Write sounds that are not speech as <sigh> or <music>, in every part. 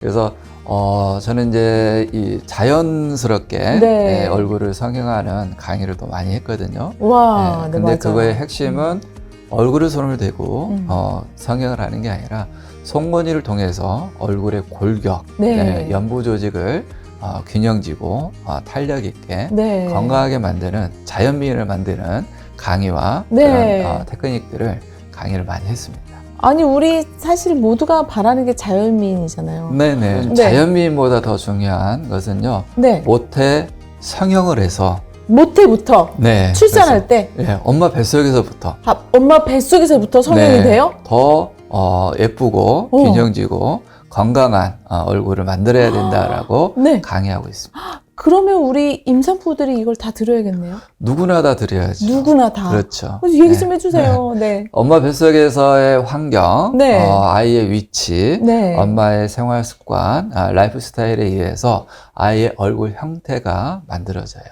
그래서 어 저는 이제 이 자연스럽게 네. 예, 얼굴을 성형하는 강의를 또 많이 했거든요. 와, 예, 네, 근데 맞아요. 그거의 핵심은 얼굴에 손을 대고 음. 어, 성형을 하는 게 아니라 송곳니를 통해서 얼굴의 골격, 네. 예, 연부 조직을 어, 균형지고 어, 탄력 있게 네. 건강하게 만드는 자연 미인을 만드는 강의와 네. 그런 어, 테크닉들을 강의를 많이 했습니다. 아니 우리 사실 모두가 바라는 게 자연미인이잖아요. 네네. 네. 자연 미인보다 더 중요한 것은요. 네. 모태 성형을 해서 모태부터 네. 출산할 때 예, 엄마 뱃속에서부터 아, 엄마 뱃속에서부터 성형이 네, 돼요? 더 어, 예쁘고 어. 균형지고 건강한 어, 얼굴을 만들어야 된다라고 네. 강의하고 있습니다. 그러면 우리 임산부들이 이걸 다 들어야겠네요. 누구나 다 드려야죠. 누구나 다. 그렇죠. 얘기 네. 좀 해주세요. 네. 엄마 뱃속에서의 환경, 네. 어, 아이의 위치, 네. 엄마의 생활 습관, 아, 라이프 스타일에 의해서 아이의 얼굴 형태가 만들어져요.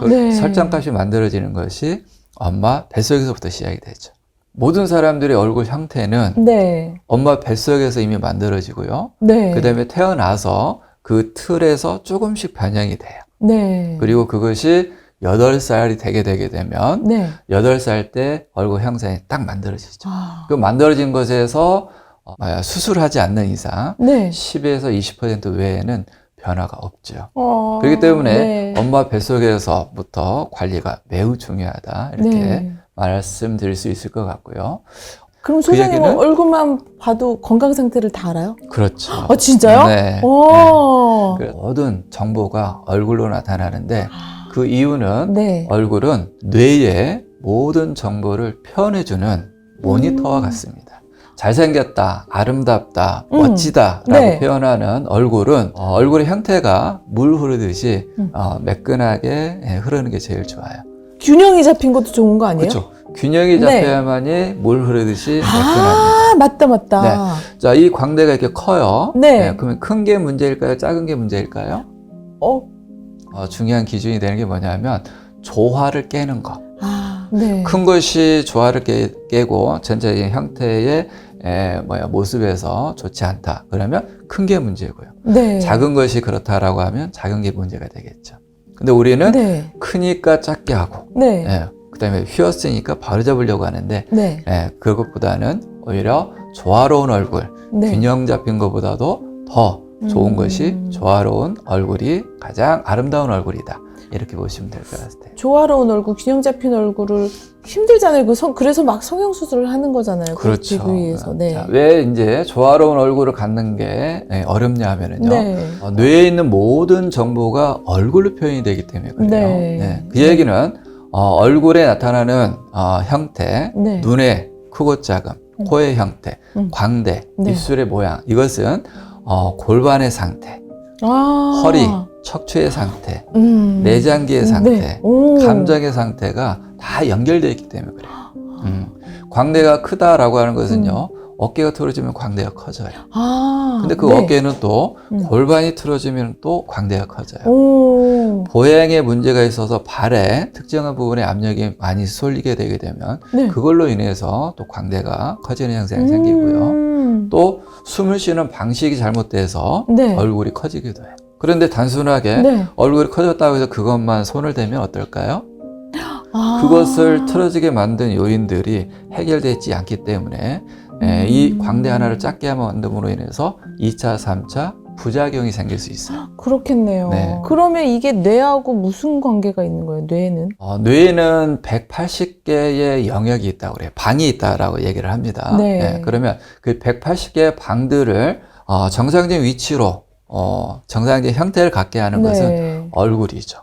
그 <gasps> 네. 설정값이 만들어지는 것이 엄마 뱃속에서부터 시작이 되죠. 모든 사람들의 얼굴 형태는 네. 엄마 뱃속에서 이미 만들어지고요. 네. 그 다음에 태어나서 그 틀에서 조금씩 변형이 돼요. 네. 그리고 그것이 8살이 되게 되게 되면 네. 8살 때 얼굴 형상이 딱 만들어지죠. 아. 그 만들어진 것에서 어, 수술하지 않는 이상 네. 10에서 20% 외에는 변화가 없죠. 어. 그렇기 때문에 네. 엄마 뱃속에서부터 관리가 매우 중요하다. 이렇게 네. 말씀드릴 수 있을 것 같고요. 그럼 그 소장님은 얘기는? 얼굴만 봐도 건강 상태를 다 알아요? 그렇죠. 아 진짜요? 네. 오. 그 모든 정보가 얼굴로 나타나는데 그 이유는 네. 얼굴은 뇌의 모든 정보를 표현해주는 모니터와 음. 같습니다. 잘생겼다, 아름답다, 음. 멋지다라고 네. 표현하는 얼굴은 어, 얼굴의 형태가 물 흐르듯이 음. 어, 매끈하게 예, 흐르는 게 제일 좋아요. 균형이 잡힌 것도 좋은 거 아니에요? 그렇죠. 균형이 네. 잡혀야만이 물 흐르듯이 매끈합니다. 아 맞다 맞다. 자, 이 광대가 이렇게 커요. 네. 그러면 큰 게 문제일까요? 작은 게 문제일까요? 어. 어, 중요한 기준이 되는 게 뭐냐면 조화를 깨는 것. 아 네. 큰 것이 조화를 깨, 깨고 전체적인 형태의 에, 뭐야 모습에서 좋지 않다. 그러면 큰 게 문제고요. 네. 작은 것이 그렇다라고 하면 작은 게 문제가 되겠죠. 근데 우리는 네. 크니까 작게 하고, 네. 예, 그다음에 휘었으니까 바로 잡으려고 하는데 네. 예, 그것보다는 오히려 조화로운 얼굴, 네. 균형 잡힌 것보다도 더 좋은 음. 것이 조화로운 얼굴이 가장 아름다운 얼굴이다. 이렇게 보시면 될 것 같아요. 조화로운 얼굴, 균형 잡힌 얼굴을 힘들잖아요. 그 성, 그래서 막 성형 수술을 하는 거잖아요. 그 그렇죠. 비교해서. 네. 자, 왜 이제 조화로운 얼굴을 갖는 게 네, 어렵냐 하면은요. 네. 어, 뇌에 있는 모든 정보가 얼굴로 표현이 되기 때문에 그래요. 네. 그 얘기는 어, 얼굴에 나타나는 어, 형태, 네. 눈의 크고 작음, 음. 코의 형태, 음. 광대, 네. 입술의 모양 이것은 어, 골반의 상태, 아. 허리, 척추의 상태, 음. 내장기의 상태, 네. 오. 감정의 상태가 다 연결되어 있기 때문에 그래요. 음. 광대가 크다라고 하는 것은요, 어깨가 틀어지면 광대가 커져요. 아. 근데 그 네. 어깨는 또 음. 골반이 틀어지면 또 광대가 커져요. 오. 보행에 문제가 있어서 발에 특정한 부분에 압력이 많이 쏠리게 되게 되면 네. 그걸로 인해서 또 광대가 커지는 현상이 생기고요. 음. 또 숨을 쉬는 방식이 잘못돼서 네. 얼굴이 커지기도 해요. 그런데 단순하게 네. 얼굴이 커졌다고 해서 그것만 손을 대면 어떨까요? 아. 그것을 틀어지게 만든 요인들이 해결되지 않기 때문에 에, 이 광대 하나를 작게 만듦으로 인해서 2차, 3차 부작용이 생길 수 있어요. 그렇겠네요. 네. 그러면 이게 뇌하고 무슨 관계가 있는 거예요? 뇌는? 어, 뇌에는 180개의 영역이 있다고 그래요. 방이 있다라고 얘기를 합니다. 네. 그러면 그 180개의 방들을 어, 정상적인 위치로 어, 정상적인 형태를 갖게 하는 것은 네. 얼굴이죠.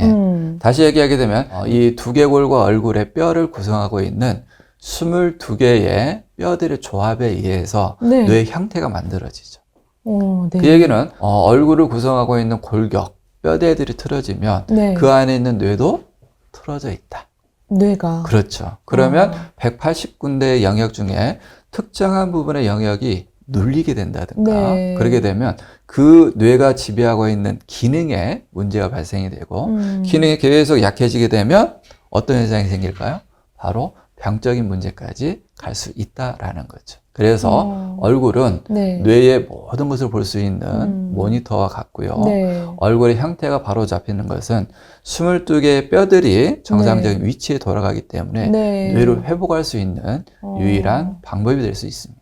예. 음. 다시 얘기하게 되면 어, 이 두개골과 얼굴의 뼈를 구성하고 있는 22개의 뼈들의 조합에 의해서 네. 뇌 형태가 만들어지죠. 어, 네. 그 얘기는 어, 얼굴을 구성하고 있는 골격, 뼈대들이 틀어지면 네. 그 안에 있는 뇌도 틀어져 있다. 뇌가. 그렇죠. 그러면 아. 180군데의 영역 중에 특정한 부분의 영역이 눌리게 된다든가 네. 그러게 되면 그 뇌가 지배하고 있는 기능에 문제가 발생이 되고 음. 기능이 계속 약해지게 되면 어떤 현상이 생길까요? 바로 병적인 문제까지 갈 수 있다라는 거죠. 그래서 어. 얼굴은 네. 뇌의 모든 것을 볼 수 있는 음. 모니터와 같고요. 네. 얼굴의 형태가 바로 잡히는 것은 22개의 뼈들이 정상적인 위치에 돌아가기 때문에 네. 뇌를 회복할 수 있는 어. 유일한 방법이 될 수 있습니다.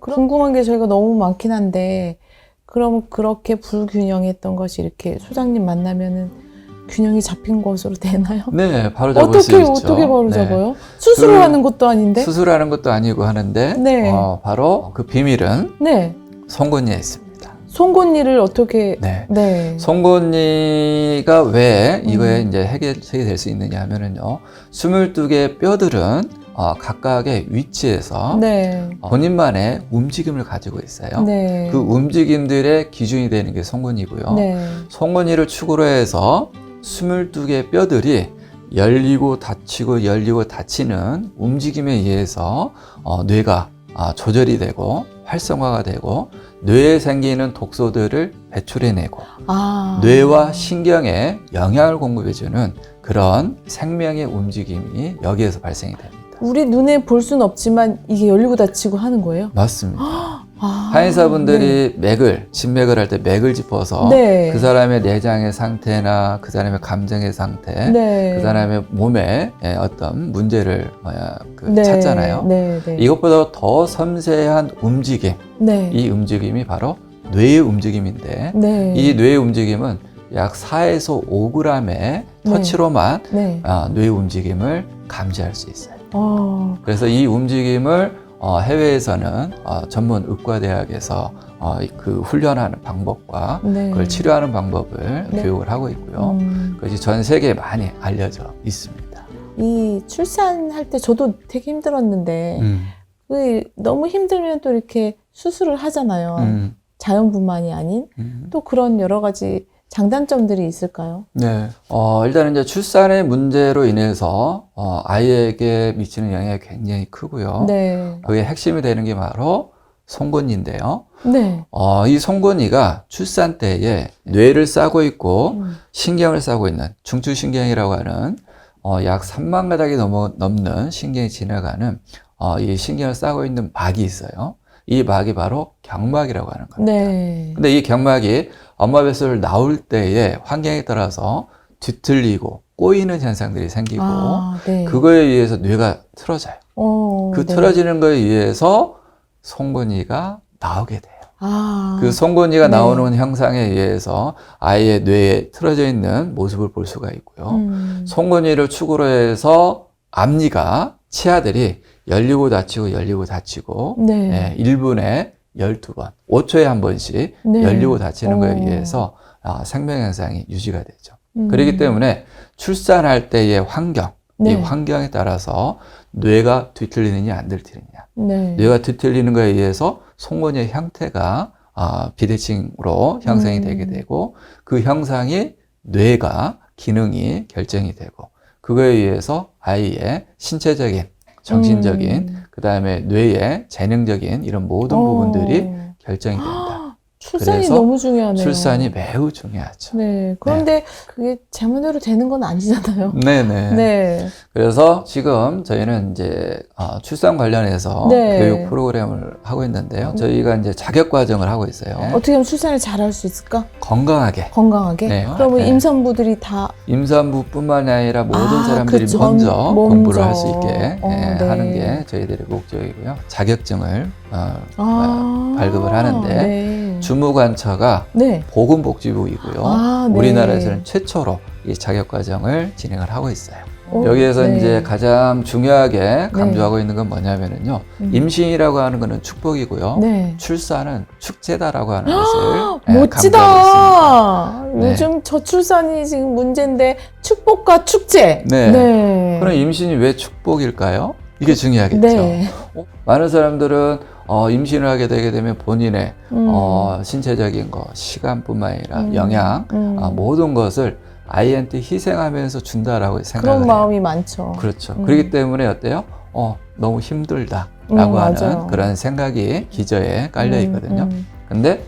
궁금한 게 저희가 너무 많긴 한데 그럼 그렇게 불균형했던 것이 이렇게 소장님 만나면은 균형이 잡힌 것으로 되나요? 네, 바로 잡을 어떻게 수 있죠. 어떻게 바로 네. 잡아요? 수술을 그 하는 것도 아닌데? 수술하는 것도 아니고 하는데 네. 어, 바로 그 비밀은 네. 송곳니에 있습니다. 송곳니를 어떻게 네. 네. 송곳니가 왜 이거에 음. 이제 해결이 될 수 있느냐 하면은요. 22개의 뼈들은 어, 각각의 위치에서 네. 어, 본인만의 움직임을 가지고 있어요. 네. 그 움직임들의 기준이 되는 게 송곳니고요. 네. 송곳니를 축으로 해서 22개의 뼈들이 열리고 닫히고 열리고 닫히는 움직임에 의해서 어, 뇌가 아, 조절이 되고 활성화가 되고 뇌에 생기는 독소들을 배출해내고 아. 뇌와 신경에 영향을 공급해주는 그런 생명의 움직임이 여기에서 발생이 됩니다. 우리 눈에 볼 수는 없지만 이게 열리고 닫히고 하는 거예요? 맞습니다. 아. 한의사분들이 맥을, 진맥을 할 때 맥을 짚어서 네. 그 사람의 내장의 상태나 그 사람의 감정의 상태, 네. 그 사람의 몸에 예, 어떤 문제를 뭐야, 그 네. 찾잖아요. 네. 네. 이것보다 더 섬세한 움직임, 네. 이 움직임이 바로 뇌의 움직임인데 네. 이 뇌의 움직임은 약 4에서 5g의 터치로만 네. 아, 뇌의 움직임을 감지할 수 있어요. 어. 그래서 이 움직임을 어, 해외에서는 어, 전문 의과대학에서 어, 그 훈련하는 방법과 네. 그걸 치료하는 방법을 네. 교육을 하고 있고요. 음. 그것이 전 세계에 많이 알려져 있습니다. 이 출산할 때 저도 되게 힘들었는데 음. 그 너무 힘들면 또 이렇게 수술을 하잖아요. 음. 자연분만이 아닌 음. 또 그런 여러 가지 장단점들이 있을까요? 네. 어, 일단 이제 출산의 문제로 인해서 어, 아이에게 미치는 영향이 굉장히 크고요. 네. 그게 핵심이 되는 게 바로 송곳니인데요. 네. 어, 이 송곳니가 출산 때에 뇌를 싸고 있고 음. 신경을 싸고 있는 중추신경이라고 하는 어, 약 3만 가닥이 넘어, 넘는 신경이 지나가는 어, 이 신경을 싸고 있는 막이 있어요. 이 막이 바로 경막이라고 하는 겁니다. 네. 근데 이 경막이 엄마 뱃속을 나올 때의 환경에 따라서 뒤틀리고 꼬이는 현상들이 생기고 아, 네. 그거에 의해서 뇌가 틀어져요. 어, 그 네. 틀어지는 거에 의해서 송곳니가 나오게 돼요. 아, 그 송곳니가 네. 나오는 형상에 의해서 아이의 뇌에 틀어져 있는 모습을 볼 수가 있고요. 음. 송곳니를 축으로 해서 앞니가 치아들이 열리고 닫히고 열리고 닫히고 네. 예, 1분에 12번, 5초에 한 번씩 네. 열리고 닫히는 거에 어. 의해서 아, 생명 현상이 유지가 되죠. 음. 그렇기 때문에 출산할 때의 환경, 네. 이 환경에 따라서 뇌가 뒤틀리느냐 안 뒤틀리느냐. 네. 뇌가 뒤틀리는 거에 의해서 송곳니의 형태가 아, 비대칭으로 형성이 음. 되게 되고 그 형상이 뇌가 기능이 결정이 되고 그거에 의해서 아이의 신체적인, 정신적인, 음. 그 다음에 뇌의 재능적인 이런 모든 어. 부분들이 결정이 됩니다. 출산이 너무 중요하네요. 출산이 매우 중요하죠. 네. 그런데 그게 제 마음대로 되는 건 아니잖아요. 네네. <laughs> 네. 그래서 지금 저희는 이제 어, 출산 관련해서 네. 교육 프로그램을 하고 있는데요. 저희가 이제 자격 과정을 하고 있어요. 어떻게 하면 출산을 잘 할 수 있을까? 건강하게 건강하게. 네. 그러면 네. 임산부들이 다 임산부뿐만 아니라 모든 아, 사람들이 그쵸. 먼저, 먼저. 공부를 할 수 있게 어, 예, 네. 하는 게 저희들의 목적이고요. 자격증을 어, 아, 발급을 하는데 네. 주무관처가 네. 보건복지부이고요. 아, 네. 우리나라에서는 최초로 이 자격 과정을 진행을 하고 있어요. 어, 여기에서 네. 이제 가장 중요하게 강조하고 있는 건 뭐냐면은요. 음. 임신이라고 하는 거는 축복이고요. 네. 출산은 축제다라고 하는 것을 <gasps> 예, 있습니다. 멋지다. 네. 요즘 저출산이 지금 문제인데 축복과 축제. 네. 네. 그럼 임신이 왜 축복일까요? 이게 중요하겠죠. 네. 어, 많은 사람들은 어, 임신을 하게 되게 되면 본인의 음. 어, 신체적인 거, 시간뿐만 아니라 음. 영양, 음. 아, 모든 것을 아이한테 희생하면서 준다라고 생각을 그런 해요. 마음이 많죠. 그렇죠. 음. 그렇기 때문에 어때요? 어, 너무 힘들다라고 음, 하는 맞아요. 그런 생각이 기저에 깔려 음, 있거든요. 음. 근데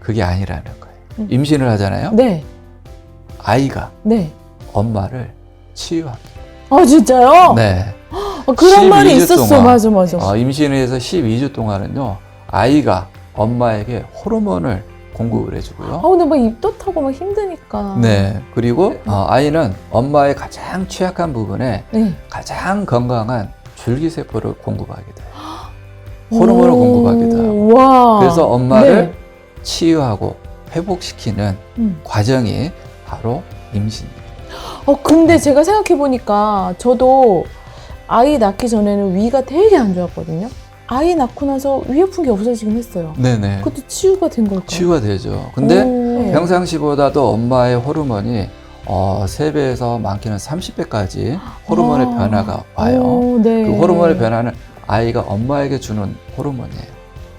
그게 아니라는 거예요. 음. 임신을 하잖아요. 네. 아이가 네. 엄마를 치유합니다. 아, 진짜요? 네. 어, 그런 말이 12주 있었어. 동안, 맞아, 맞아. 어, 임신을 해서 12주 동안은요, 아이가 엄마에게 호르몬을 공급을 해주고요. 아, 근데 막 입도 타고 막 힘드니까. 네. 그리고 어, 아이는 엄마의 가장 취약한 부분에 네. 가장 건강한 줄기세포를 공급하게 돼요. <gasps> 호르몬을 오, 공급하기도 하고. 와. 그래서 엄마를 네. 치유하고 회복시키는 음. 과정이 바로 임신입니다. 어, 근데 제가 생각해 보니까 저도 아이 낳기 전에는 위가 되게 안 좋았거든요. 아이 낳고 나서 위 아픈 게 없어지긴 했어요. 네네. 그것도 치유가 된 걸까요? 치유가 되죠. 근데 오. 평상시보다도 엄마의 호르몬이 어, 3배에서 많게는 30배까지 호르몬의 아. 변화가 와요. 오, 네. 그 호르몬의 변화는 아이가 엄마에게 주는 호르몬이에요.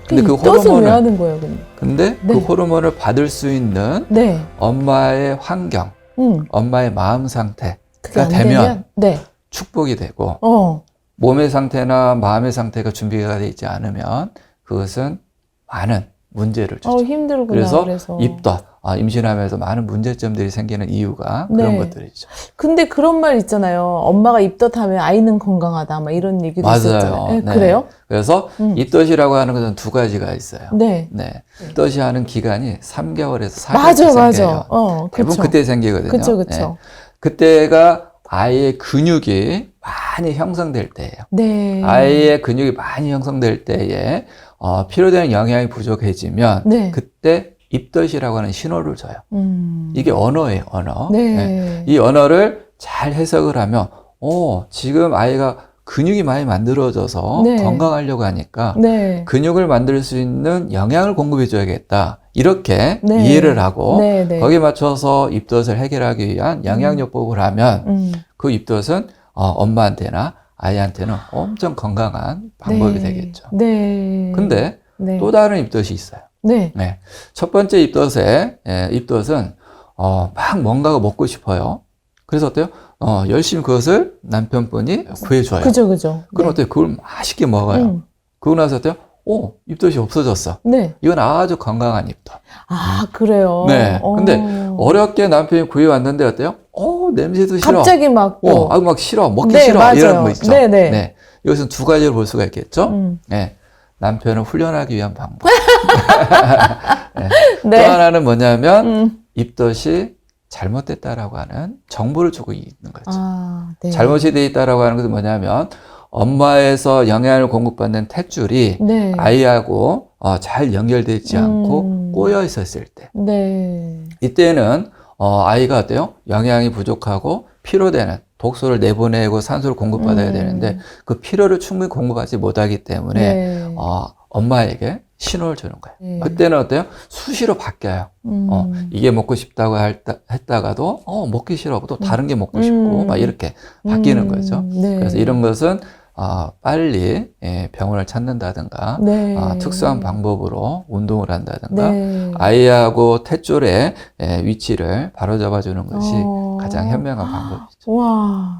근데 그 호르몬을 하는 거예요, 근데? 근데 네. 그 호르몬을 받을 수 있는 네. 엄마의 환경, 음. 엄마의 마음 상태가 되면 되면 네. 축복이 되고 어. 몸의 상태나 마음의 상태가 준비가 되어 있지 않으면 그것은 많은 문제를 주죠. 어, 힘들구나. 그래서 그래서. 입덧, 아, 임신하면서 많은 문제점들이 생기는 이유가 그런 네. 것들이죠. 근데 그런 말 있잖아요. 엄마가 입덧하면 아이는 건강하다. 막 이런 얘기도 맞아요. 있었잖아요. 네, 네. 그래요? 그래서 음. 입덧이라고 하는 것은 두 가지가 있어요. 네. 네. 입덧이 하는 기간이 3개월에서 4개월 맞아, 생겨요. 맞아. 어, 대부분. 그때 생기거든요. 그쵸, 네. 그쵸. 그때가 아이의 근육이 많이 형성될 때예요. 네. 아이의 근육이 많이 형성될 때에 어, 필요되는 영양이 부족해지면 네. 그때 입덧이라고 하는 신호를 줘요. 음. 이게 언어예요, 언어. 네. 네. 이 언어를 잘 해석을 하면, 어, 지금 아이가 근육이 많이 만들어져서 네. 건강하려고 하니까 네. 근육을 만들 수 있는 영양을 공급해 줘야겠다. 이렇게 네. 이해를 하고 네, 네. 거기에 맞춰서 입덧을 해결하기 위한 영양요법을 하면 음. 그 입덧은 어, 엄마한테나 아이한테는 엄청 건강한 방법이 네. 되겠죠. 네. 근데 네. 또 다른 입덧이 있어요. 네. 네. 첫 번째 입덧에, 예, 입덧은, 어, 막 뭔가가 먹고 싶어요. 그래서 어때요? 어, 열심히 그것을 남편분이 구해줘요. 그죠, 그죠. 그럼 네. 어때요? 그걸 맛있게 먹어요. 음. 그러고 나서 어때요? 오, 입덧이 없어졌어. 네. 이건 아주 건강한 입덧. 아, 그래요. 네. 어. 근데 어렵게 남편이 구해왔는데 어때요? 어, 냄새도 싫어. 갑자기 막. 어, 아, 막 싫어. 먹기 네, 싫어. 맞아요. 이런 거 있죠. 네, 네. 이것은 두 가지를 볼 수가 있겠죠? 음. 네. 남편을 훈련하기 위한 방법. <laughs> 또 네. 하나는 뭐냐면, 음. 입덧이 잘못됐다라고 하는 정보를 주고 있는 거죠. 아, 네. 잘못이 돼 있다라고 하는 것은 뭐냐면 엄마에서 영양을 공급받는 탯줄이 네. 아이하고 어, 잘 연결되지 않고 음. 꼬여 있었을 때 네. 이때는 어, 아이가 어때요? 영양이 부족하고 피로되는 독소를 내보내고 산소를 공급받아야 음. 되는데 그 피로를 충분히 공급하지 못하기 때문에 네. 어, 엄마에게 신호를 주는 거예요. 네. 그때는 어때요? 수시로 바뀌어요. 음. 어, 이게 먹고 싶다고 할다, 했다가도, 어, 먹기 싫어. 또 다른 게 먹고 싶고, 음. 막 이렇게 바뀌는 음. 거죠. 네. 그래서 이런 것은, 어, 빨리 예, 병원을 찾는다든가, 네. 어, 특수한 방법으로 운동을 한다든가, 네. 아이하고 탯줄의 예, 위치를 바로 잡아주는 것이 어. 가장 현명한 방법이죠. 와.